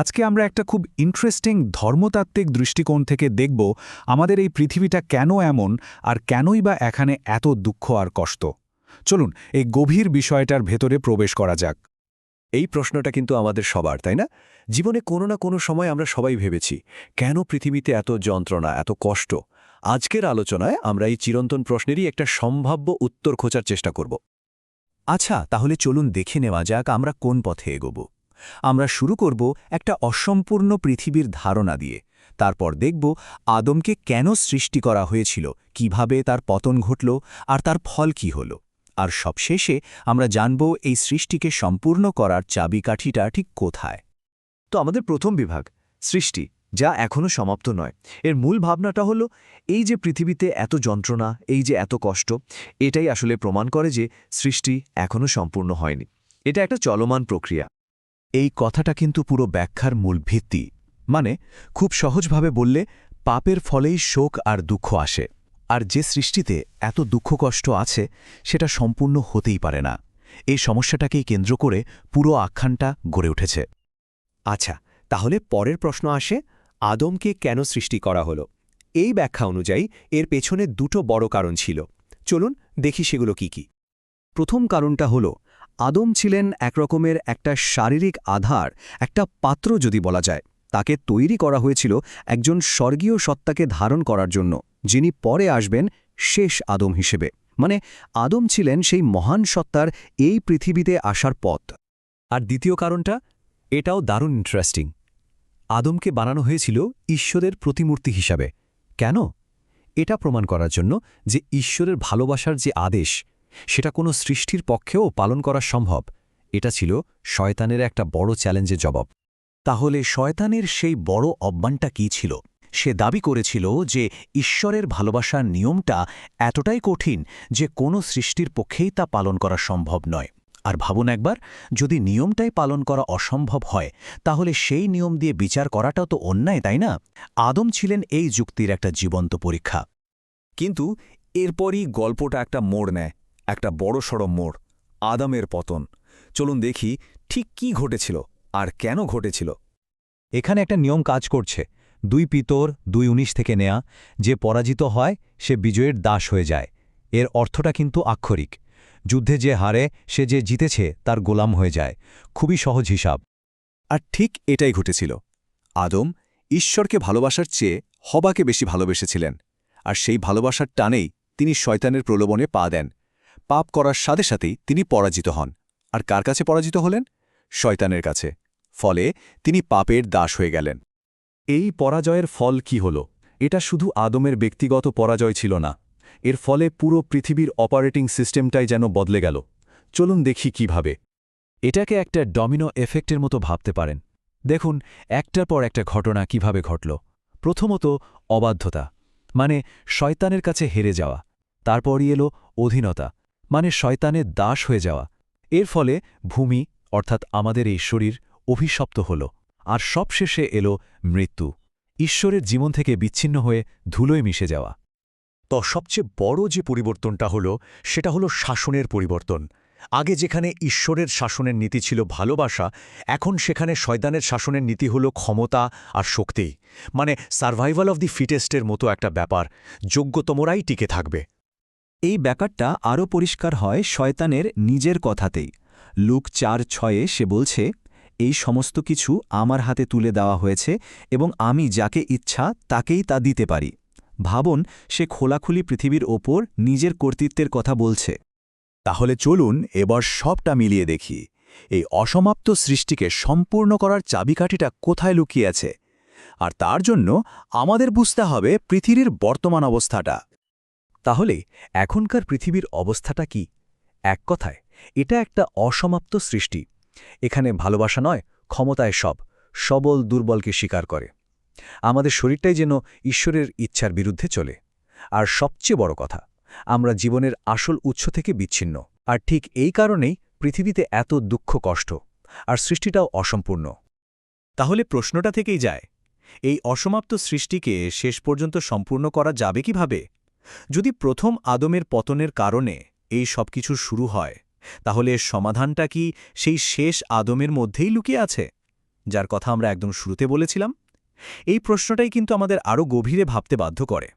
আজকে আমরা একটা খুব ইন্টারেস্টিং ধর্মতাত্ত্বিক দৃষ্টিকোণ থেকে দেখব আমাদের এই পৃথিবীটা কেন এমন আর কেনই বা এখানে এত দুঃখ আর কষ্ট। চলুন, এই গভীর বিষয়টার ভেতরে প্রবেশ করা যাক। এই প্রশ্নটা কিন্তু আমাদের সবার, তাই না? জীবনে কোনো না কোনো সময় আমরা সবাই ভেবেছি, কেন পৃথিবীতে এত যন্ত্রণা, এত কষ্ট? আজকের আলোচনায় আমরা এই চিরন্তন প্রশ্নেরই একটা সম্ভাব্য উত্তর খোঁজার চেষ্টা করব। আচ্ছা তাহলে চলুন দেখে নেওয়া যাক আমরা কোন পথে এগোব। আমরা শুরু করব একটা অসম্পূর্ণ পৃথিবীর ধারণা দিয়ে। তারপর দেখব আদমকে কেন সৃষ্টি করা হয়েছিল, কীভাবে তার পতন ঘটল আর তার ফল কি হল। আর সবশেষে আমরা জানব এই সৃষ্টিকে সম্পূর্ণ করার চাবিকাঠিটা ঠিক কোথায়। তো আমাদের প্রথম বিভাগ, সৃষ্টি, যা এখনও সমাপ্ত নয়। এর মূল ভাবনাটা হলো, এই যে পৃথিবীতে এত যন্ত্রণা, এই যে এত কষ্ট, এটাই আসলে প্রমাণ করে যে সৃষ্টি এখনও সম্পূর্ণ হয়নি। এটা একটা চলমান প্রক্রিয়া। এই কথাটা কিন্তু পুরো ব্যাখ্যার মূল ভিত্তি। মানে খুব সহজভাবে বললে, পাপের ফলেই শোক আর দুঃখ আসে। আর যে সৃষ্টিতে এত দুঃখ কষ্ট আছে, সেটা সম্পূর্ণ হতেই পারে না। এই সমস্যাটাকেই কেন্দ্র করে পুরো আখ্যানটা গড়ে উঠেছে। আচ্ছা তাহলে পরের প্রশ্ন আসে, আদমকে কেন সৃষ্টি করা হলো? এই ব্যাখ্যা অনুযায়ী এর পেছনে দুটো বড় কারণ ছিল। চলুন দেখি সেগুলো কি কি। প্রথম কারণটা হলো আদম ছিলেন একরকমের একটা শারীরিক আধার, একটা পাত্র যদি বলা যায়। তাকে তৈরি করা হয়েছিল একজন স্বর্গীয় সত্তাকে ধারণ করার জন্য, যিনি পরে আসবেন শেষ আদম হিসেবে। মানে আদম ছিলেন সেই মহান সত্তার এই পৃথিবীতে আসার পথ। আর দ্বিতীয় কারণটা, এটাও দারুণ ইন্টারেস্টিং আদমকে বানানো হয়েছিল ঈশ্বরের প্রতিমূর্তি হিসাবে। কেন? এটা প্রমাণ করার জন্য যে ঈশ্বরের ভালোবাসার যে আদেশ সেটা কোনো সৃষ্টির পক্ষেও পালন করা সম্ভব। এটা ছিল শয়তানের একটা বড় চ্যালেঞ্জের জবাব। তাহলে শয়তানের সেই বড় অব্বানটা কী ছিল? সে দাবি করেছিল যে ঈশ্বরের ভালোবাসার নিয়মটা এতটাই কঠিন যে কোনো সৃষ্টির পক্ষেই তা পালন করা সম্ভব নয়। আর ভাবুন একবার, যদি নিয়মটাই পালন করা অসম্ভব হয়, তাহলে সেই নিয়ম দিয়ে বিচার করাটাও তো অন্যায়, তাই না? আদম ছিলেন এই যুক্তির একটা জীবন্ত পরীক্ষা। কিন্তু এরপরই গল্পটা একটা মোড় নেয়। একটা বড় সড় মোড়, আদামের পতন। চলুন দেখি ঠিক কি ঘটেছিল আর কেন ঘটেছিল। এখানে একটা নিয়ম কাজ করছে। দুই পিতর, দুই উনিশ থেকে নেয়া, যে পরাজিত হয়, সে বিজয়ের দাস হয়ে যায়। এর অর্থটা কিন্তু আক্ষরিক। যুদ্ধে যে হারে সে যে জিতেছে, তার গোলাম হয়ে যায়। খুবই সহজ হিসাব। আর ঠিক এটাই ঘটেছিল। আদম ঈশ্বরকে ভালোবাসার চেয়ে হবাকে বেশি ভালোবেসেছিলেন। আর সেই ভালোবাসার টানেই তিনি শয়তানের প্রলোভনে পা দেন। পাপ করার সাথে সাথেই তিনি পরাজিত হন। আর কার কাছে পরাজিত হলেন? শয়তানের কাছে। ফলে তিনি পাপের দাস হয়ে গেলেন। এই পরাজয়ের ফল কি হল? এটা শুধু আদমের ব্যক্তিগত পরাজয় ছিল না। এর ফলে পুরো পৃথিবীর অপারেটিং সিস্টেমটাই যেন বদলে গেল। চলুন দেখি কীভাবে। এটাকে একটা ডমিনো এফেক্টের মতো ভাবতে পারেন। দেখুন, একটার পর একটা ঘটনা কীভাবে ঘটল। প্রথমত, অবাধ্যতা। মানে শয়তানের কাছে হেরে যাওয়া। তারপরই এলো অধীনতা। মানে শয়তানের দাস হয়ে যাওয়া। এর ফলে ভূমি, অর্থাৎ আমাদের এই শরীর, অভিশপ্ত হল, আর সবশেষে এলো মৃত্যু, ঈশ্বরের জীবন থেকে বিচ্ছিন্ন হয়ে ধুলোয় মিশে যাওয়া। তো সবচেয়ে বড় যে পরিবর্তনটা হলো, সেটা হলো শাসনের পরিবর্তন। আগে যেখানে ঈশ্বরের শাসনের নীতি ছিল ভালোবাসা, এখন সেখানে শয়তানের শাসনের নীতি হলো ক্ষমতা আর শক্তি। মানে সার্ভাইভাল অব দি ফিটেস্টের মতো একটা ব্যাপার, যোগ্যতমরাই টিকে থাকবে। এই ব্যাপারটা আরও পরিষ্কার হয় শয়তানের নিজের কথাতেই। লুক চার ছয়ে সে বলছে, এই সমস্ত কিছু আমার হাতে তুলে দেওয়া হয়েছে এবং আমি যাকে ইচ্ছা তাকেই তা দিতে পারি। ভাবন, সে খোলাখুলি পৃথিবীর ওপর নিজের কর্তৃত্বের কথা বলছে। তাহলে চলুন এবার সবটা মিলিয়ে দেখি। এই অসমাপ্ত সৃষ্টিকে সম্পূর্ণ করার চাবিকাঠিটা কোথায় লুকিয়ে আছে? আর তার জন্য আমাদের বুঝতে হবে পৃথিবীর বর্তমান অবস্থাটা। তাহলে এখনকার পৃথিবীর অবস্থাটা কি? এক কথায়, এটা একটা অসমাপ্ত সৃষ্টি। এখানে ভালোবাসা নয়, ক্ষমতায় সব, সবল দুর্বলকে স্বীকার করে। আমাদের শরীরটাই যেন ঈশ্বরের ইচ্ছার বিরুদ্ধে চলে। আর সবচেয়ে বড় কথা, আমরা জীবনের আসল উৎস থেকে বিচ্ছিন্ন। আর ঠিক এই কারণেই পৃথিবীতে এত দুঃখ, কষ্ট, আর সৃষ্টিটাও অসম্পূর্ণ। তাহলে প্রশ্নটা থেকেই যায়, এই অসমাপ্ত সৃষ্টিকে শেষ পর্যন্ত সম্পূর্ণ করা যাবে কীভাবে? যদি প্রথম আদমের পতনের কারণে এই সব কিছু শুরু হয়, তাহলে এর সমাধানটা কি সেই শেষ আদমের মধ্যেই লুকিয়ে আছে? যার কথা আমরা একদম শুরুতে বলেছিলাম। এই প্রশ্নটাই কিন্তু আমাদের আরও গভীরে ভাবতে বাধ্য করে।